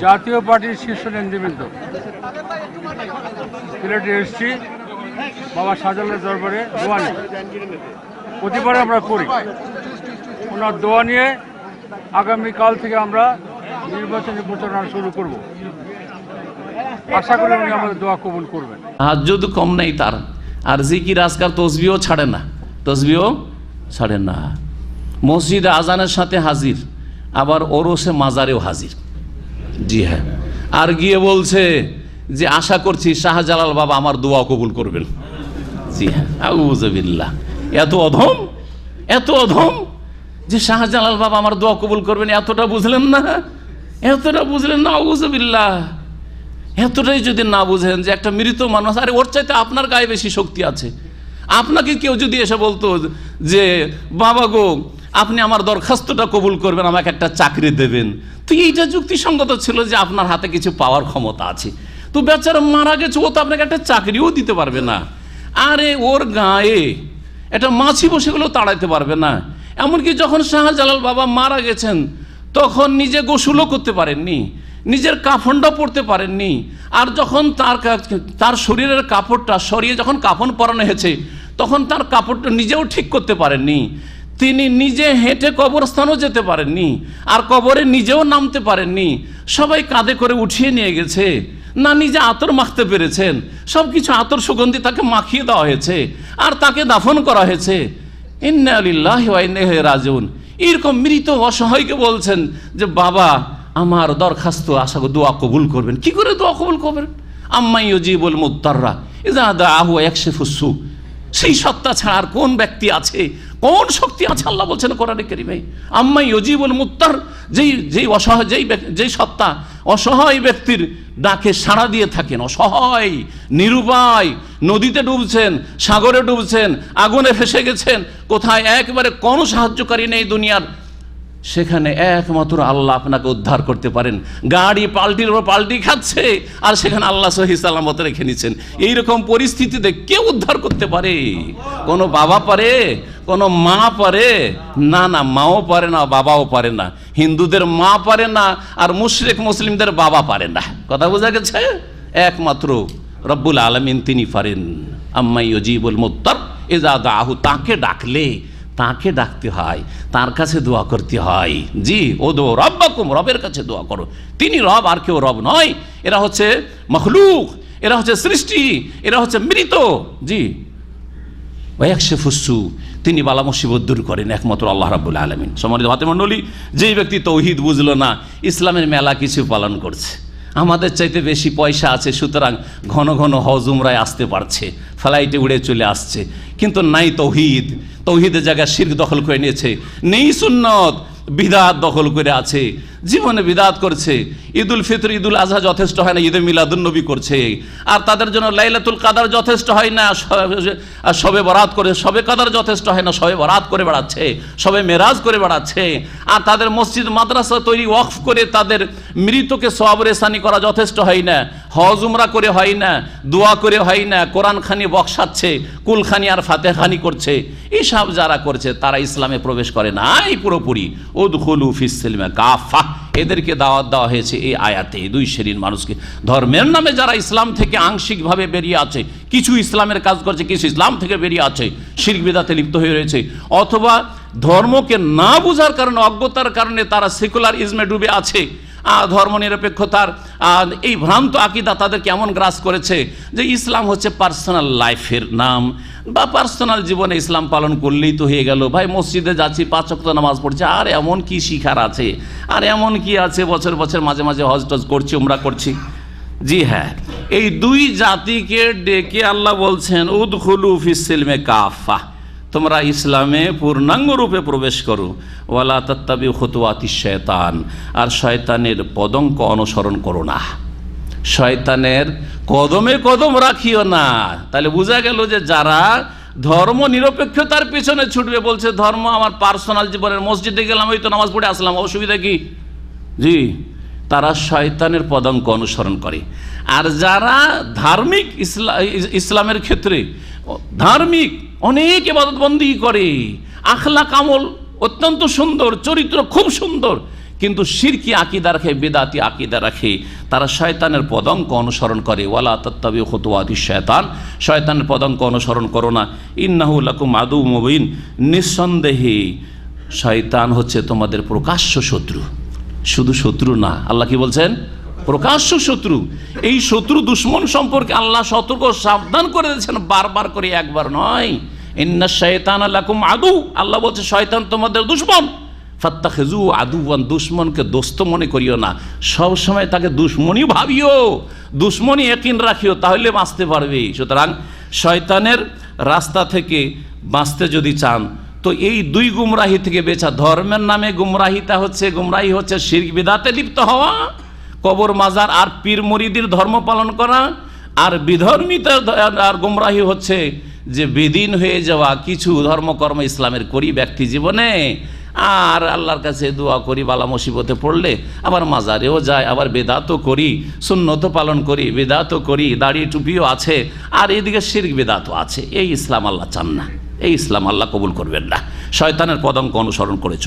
জাতীয় পার্টির শীর্ষ নেতৃবৃন্দ। সিলেটে এসছি। বাবা শাহজালালের দরবারে দোয়া নিয়ে। প্রতিবারে আমরা করি। ওনার দোয়া নিয়ে আগামীকাল থেকে আমরা নির্বাচনী প্রচারণা শুরু করব। আশা করি উনি আমাদের দোয়া কবুল করবেন। হাজ্জুদ কম নেই তার। আর জিকির আজকাল তসবিও ছাড়ে না। তসবিও ছাড়ে না। মসজিদ আজানের সাথে হাজির। আবার ওরসে মাজারেও হাজির। জি হ্যাঁ। আর গিয়ে বলছে যে, আশা করছি শাহজালাল বাবা আমার দোয়া কবুল করবেন। জি হ্যাঁ আউজবিল্লাহ এত অধম এত অধম যে, শাহজালাল বাবা আমার দোয়া কবুল করবেন। এতটা বুঝলেন না? এতটা বুঝলেন না আউজবিল্লাহ এতটাই যদি না বুঝেন যে, একটা মৃত মানুষ, আরে, ওর চাইতে আপনার গায়ে বেশি শক্তি আছে। আপনাকে কেউ যদি এসে বলতো যে, বাবা গো আপনি আমার দরখাস্তটা কবুল করবেন, আমাকে একটা চাকরি দেবেন। তো এইটা যুক্তিসঙ্গত ছিল যে আপনার হাতে কিছু পাওয়ার ক্ষমতা আছে। তো বেচারা মারা গেছে, ও তো আপনাকে একটা চাকরিও দিতে পারবে না। আরে ওর গায়ে একটা মাছি বসে গেলেও তাড়াইতে পারবে না। এমনকি যখন শাহজালাল বাবা মারা গেছেন, তখন নিজে গোসলও করতে পারেননি, নিজের কাফনটা পরতে পারেননি। আর যখন তার তার শরীরের কাপড়টা সরিয়ে যখন কাফন পরানো হয়েছে, তখন তার কাপড়টা নিজেও ঠিক করতে পারেননি। তিনি নিজে হেঁটে কবরস্থানও যেতে পারেননি আর কবরে নিজেও নামতে পারেননি। সবাই কাঁধে করে উঠিয়ে নিয়ে গেছে। না নিজে আতর মাখতে পেরেছেন। সব কিছু আতর সুগন্ধি তাকে মাখিয়ে দেওয়া হয়েছে আর তাকে দাফন করা হয়েছে। ইন্না আলিল্লাহি ওয়া ইন্না ইলাইহি রাজিউন। এরকম মৃত অসহায়কে বলছেন যে, বাবা, আমার দরখাস্ত আশা দোয়া কবুল করবেন। কি করে দোয়া কবুল করবেন? আম্মাই ইউজিবুল মুদ্দাররা ইজা দাআহু ইয়াকশিফুস সু। সেই সত্তা ছাড়া আর কোন ব্যক্তি আছে কোন শক্তি আছে? আল্লাহ বলছেন কোরআনে কারিমে। আম্মাই ইউজিবুল মুত্তার, যেই যেই অসহায়, যেই যেই সত্তা, অসহায় ব্যক্তির ডাকে সাড়া দিয়ে থাকেন। অসহায়, নিরুপায়, নদীতে ডুবছেন, সাগরে ডুবছেন, আগুনে ফেসে গেছেন, কোথায় একবারে কোনো সাহায্যকারী নেই দুনিয়ার, সেখানে একমাত্র আল্লাহ আপনাকে উদ্ধার করতে পারেন। গাড়ি পাল্টির উপর পাল্টি খাচ্ছে, আর সেখানে আল্লাহ সহি সালামত রেখে নিচ্ছেন। এইরকম পরিস্থিতিতে কেউ উদ্ধার করতে পারে? কোনো বাবা পারে? কোনো মা পারে? না না, মাও পারে না, বাবাও পারে না। হিন্দুদের মা পারে না আর মুশরিক মুসলিমদের বাবা পারে না। কথা বোঝা গেছে? একমাত্র রব্বুল আলমিন তিনি পারেন। আম্মাই অজিবুল মুত্তর এজা দাহু তাকে ডাকলে, তাকে ডাকতে হয়, তার কাছে দোয়া করতে হয়। জি ও দো রব্বাকুম, রবের কাছে দোয়া করো। তিনি রব, আর কেউ রব নয়। এরা হচ্ছে মখলুক, এরা হচ্ছে সৃষ্টি, এরা হচ্ছে মৃত। জি ওয়াকশে ফুসু তিনি বালা মুসিবত দূর করেন, একমাত্র আল্লাহ রাবুল আলমিন। সমানিত হাতে মণ্ডলী যেই ব্যক্তি তৌহিদ বুঝলো না, ইসলামের মেলা কিছু পালন করছে। আমাদের চাইতে বেশি পয়সা আছে, সুতরাং ঘন ঘন হজ উমরায় আসতে পারছে, ফ্লাইটে উড়ে চলে আসছে। কিন্তু নাই তৌহিদ। তৌহিদের জায়গায় শির্ক দখল করে নিয়েছে, নেই সুন্নত, বিদাত দখল করে আছে। জীবনে বিদাত করছে। ঈদুল ফিতর, ঈদুল আজহা যথেষ্ট হয় না, ঈদে মিলাদুল নবী করছে। আর তাদের জন্য লাইলাতুল কাদার যথেষ্ট হয় না সবে বরাত করে সবে কাদার যথেষ্ট হয় না, সবে বরাত করে বেড়াচ্ছে, সবে মেরাজ করে বেড়াচ্ছে। আর তাদের মসজিদ, মাদ্রাসা তৈরি ওয়াকফ করে তাদের মৃতকে সবরেসানি করা যথেষ্ট হয় না, হজ, উমরা করে হয় না, দোয়া করে হয় না, কোরআন খানি বক্সাচ্ছে কুলখানি আর ফাতেখানি করছে। এইসব যারা করছে, তারা ইসলামে প্রবেশ করে নাই পুরোপুরি। উদখুলু ফিসলিমে কাফা এদেরকে দাওয়াত দেওয়া হয়েছে এই আয়াতে। দুই শ্রেণির মানুষকে। ধর্মের নামে যারা ইসলাম থেকে আংশিকভাবে বেরিয়ে আছে, কিছু ইসলামের কাজ করছে, কিছু ইসলাম থেকে বেরিয়ে আছে, শিরক বিদাতে লিপ্ত হয়ে রয়েছে। অথবা ধর্মকে না বোঝার কারণে, অজ্ঞতার কারণে তারা সেকুলার ইজমে ডুবে আছে। ধর্মনিরপেক্ষতার এই ভ্রান্ত আকিদা তাদের কেমন গ্রাস করেছে যে ইসলাম হচ্ছে পার্সোনাল লাইফের নাম। বা পার্সোনাল জীবনে ইসলাম পালন করলেই তো হয়ে গেল। ভাই মসজিদে যাচ্ছি, পাঁচ ওয়াক্ত নামাজ পড়ছে, আর এমন কি শিখার আছে? আর এমন কি আছে? বছর বছর মাঝে মাঝে হজ টজ করছি, উমরা করছি। জি হ্যাঁ এই দুই জাতিকে ডেকে আল্লাহ বলছেন, উদখুলু ফিসিলমে কাফা তোমরা ইসলামে পূর্ণাঙ্গ রূপে প্রবেশ করো। ওয়ালা তত্তাবি হতুয়াতি শয়তান। আর শয়তানের পদঙ্ক অনুসরণ করো না। শয়তানের কদমে কদম রাখিও না। তাহলে বোঝা গেল যে যারা ধর্ম নিরপেক্ষতার পেছনে ছুটবে, বলছে, ধর্ম আমার পার্সোনাল জীবনের মসজিদে গেলাম, ওই তো নামাজ পড়ে আসলাম, অসুবিধা কি? জি, তারা শয়তানের পদাঙ্ক অনুসরণ করে। আর যারা ধার্মিক ইসলা ইসলামের ক্ষেত্রে ধার্মিক অনেক এবাদতবন্দি করে। আখলা কামল অত্যন্ত সুন্দর, চরিত্র খুব সুন্দর। কিন্তু শিরকি আকিদা রাখে, বেদাতি আকিদা রাখে। তারা শয়তানের পদঙ্ক অনুসরণ করে। ওয়ালা তত্তাবি হতুয়াদি শয়তান। শয়তানের পদঙ্ক অনুসরণ করো না। ইন্নাহু লাকুম আদু মুবিন। নিঃসন্দেহে শয়তান হচ্ছে তোমাদের প্রকাশ্য শত্রু। শুধু শত্রু না, আল্লাহ কি বলছেন? প্রকাশ্য শত্রু। এই শত্রু দুশ্মন সম্পর্কে আল্লাহ সতর্ক সাবধান করে দিয়েছেন, বারবার করে একবার নয়। ইন্না শয়তান আল্লাকুম আদু। আল্লাহ বলছে, শয়তান তোমাদের দুশ্মন। ফাত্তা খেজু আদু আদুবান দুশ্মনকে দোস্ত মনে করিও না। সব সময় তাকে দুশ্মনই ভাবিও। দুশ্মনই একিন রাখিও, তাহলে বাঁচতে পারবে। সুতরাং শয়তানের রাস্তা থেকে বাঁচতে যদি চান, তো এই দুই গুমরাহি থেকে বেচা ধর্মের নামে গুমরাহিতা হচ্ছে, গুমরাহি হচ্ছে শির্ক বিদাতে লিপ্ত হওয়া। কবর মাজার আর পীর মরিদির ধর্ম পালন করা আর বিধর্মিতার আর গুমরাহি হচ্ছে যে বেদিন হয়ে যাওয়া কিছু ধর্মকর্ম ইসলামের করি ব্যক্তি জীবনে। আর আল্লাহর কাছে দোয়া করি, বালা মুসিবতে পড়লে আবার মাজারেও যায়, আবার বেদাতও করি সুন্নত পালন করি, বেদাতও করি, দাড়ি টুপিও আছে, আর এদিকে শির্ক বেদাতও আছে। এই ইসলাম আল্লাহ চান না। এই ইসলাম আল্লাহ কবুল করবেন না। শয়তানের পদঙ্ক অনুসরণ করেছ।